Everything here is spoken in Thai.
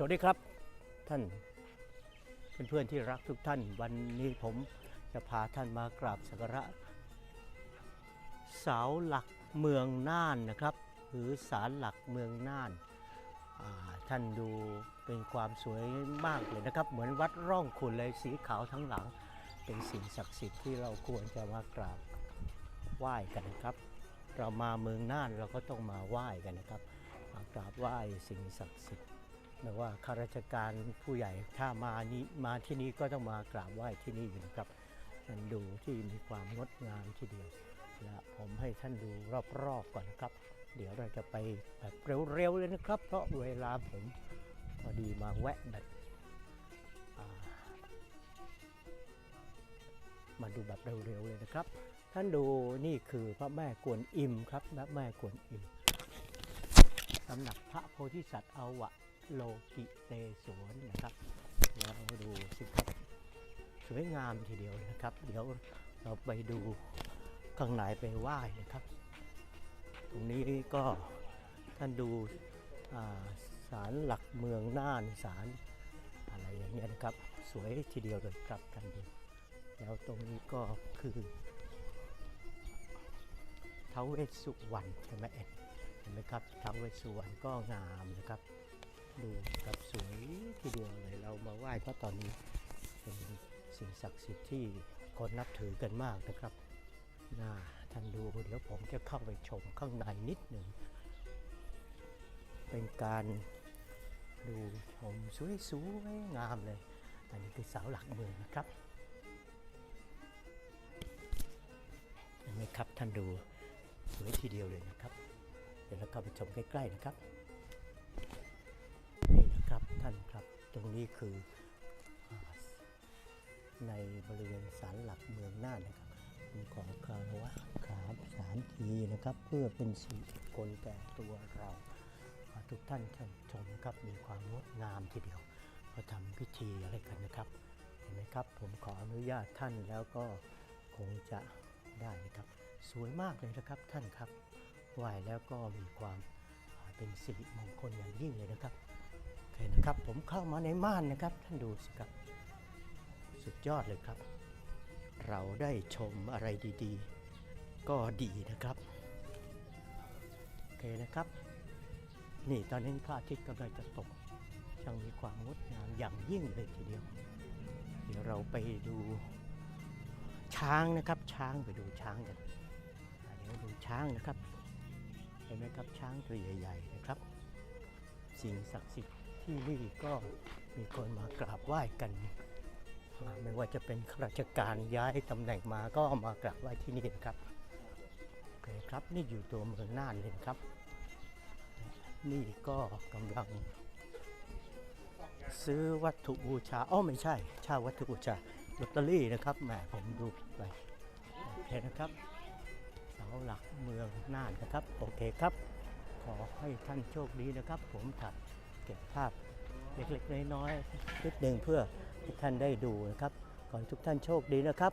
สวัสดีครับท่านเพื่อนๆที่รักทุกท่าน วันนี้ผมจะพาท่านมากราบสักการะเสาหลักเมืองน่านนะครับ หรือศาลหลักเมืองน่านาท่านดูเป็นความสวยมากเลยนะครับ เหมือนวัดร่องขุนเลยสีขาวทั้งหลัง เป็นสิ่งศักดิ์สิทธิ์ที่เราควรจะมากราบไหว้กันนะครับ เรามาเมืองน่านเราก็ต้องมาไหว้กันนะครับมากราบไหว้สิ่งศักดิ์สิทธิ์ ไม่ว่าข้าราชการผู้ใหญ่ถ้ามานี้มาที่นี่ก็ต้องมากราบไหว้ที่นี่อยู่นะครับมันดูที่มีความงดงามทีเดียวและผมให้ท่านดูรอบๆก่อนนะครับ เดี๋ยวเราจะไปแบบเร็วๆเลยนะครับ เพราะเวลาผมพอดีมาแวะแบบมาดูแบบเร็วๆเลยนะครับ ท่านดูนี่คือพระแม่กวนอิมครับพระแม่กวนอิมตำหนักพระโพธิสัตว์อวะ โลกิเตสวนนะครับเราดูสิครับสวยงามทีเดียวนะครับ เดี๋ยวเราไปดูข้างในไปไหว้นะครับ ตรงนี้ก็ท่านดูอ่าศาลหลักเมืองน่านศาลอะไรอย่างเงี้ยนะครับ สวยทีเดียวเลยครับท่านดูแล้วตรงนี้ก็คือท้าวเวสสุวรรณใช่ไหมเอ็ดเห็นไหมครับท้าวเวสสุวรรณก็งามนะครับ ดูกับสวยทีเดียวเลยเรามาไหว้เพราะตอนนี้เป็นสิ่งศักดิ์สิทธิ์ที่คนนับถือกันมากนะครับน่าท่านดูเดี๋ยวผมจะเข้าไปชมข้างในนิดหนึ่ง เป็นการดูชมสวยๆงามเลย อันนี้คือเสาหลักเมืองนะครับเห็นไหมครับท่านดูสวยทีเดียวเลยนะครับ เดี๋ยวเราเข้าไปชมใกล้ๆนะครับ ท่านครับ ตรงนี้คือในบริเวณศาลหลักเมืองน่านนะครับผมขอคารวะครับสามทีนะครับ เพื่อเป็นสิริมงคลแก่ตัวเราทุกท่านท่านชมนะครับมีความงดงามทีเดียวเขาทำพิธีอะไรกันนะครับ เห็นไหมครับ ผมขออนุญาตท่านแล้วก็คงจะได้นะครับ สวยมากเลยนะครับท่านครับไหว้แล้วก็มีความเป็นสิริมงคลอย่างยิ่งเลยนะครับ เคนะครับ ผมเข้ามาในม่านนะครับ ท่านดูสิครับ สุดยอดเลยครับ เราได้ชมอะไรดีๆ ก็ดีนะครับ โอเคนะครับ นี่ตอนนี้พระอาทิตย์กำลังจะตกช่างมีความงดงามอย่างยิ่งเลยทีเดียว เดี๋ยวเราไปดูช้างนะครับช้างไปดูช้างกันเดี๋ยวดูช้างนะครับ เห็นไหมครับช้างตัวใหญ่ ๆ นะครับ สิ่งศักดิ์สิทธิ์ ที่นี่ก็มีคนมากราบไหว้กัน ไม่ว่าจะเป็นข้าราชการย้ายตำแหน่งมาก็มากราบไหว้ที่นี่นะครับโอเคครับนี่อยู่ตัวเมืองน่านเลยครับ นี่ก็กำลัง ซื้อวัตถุบูชาอ้อไม่ใช่เช่าวัตถุบูชาลอตเตอรี่นะครับแหมผมดูผิดไปโอเคนะครับเสาหลักเมืองน่านนะครับ โอเคครับ ขอให้ท่านโชคดีนะครับ ผมถัด เก็บภาพเล็กๆน้อยๆนิดหนึ่งเพื่อทุกท่านได้ดูนะครับ ขอให้ทุกท่านโชคดีนะครับ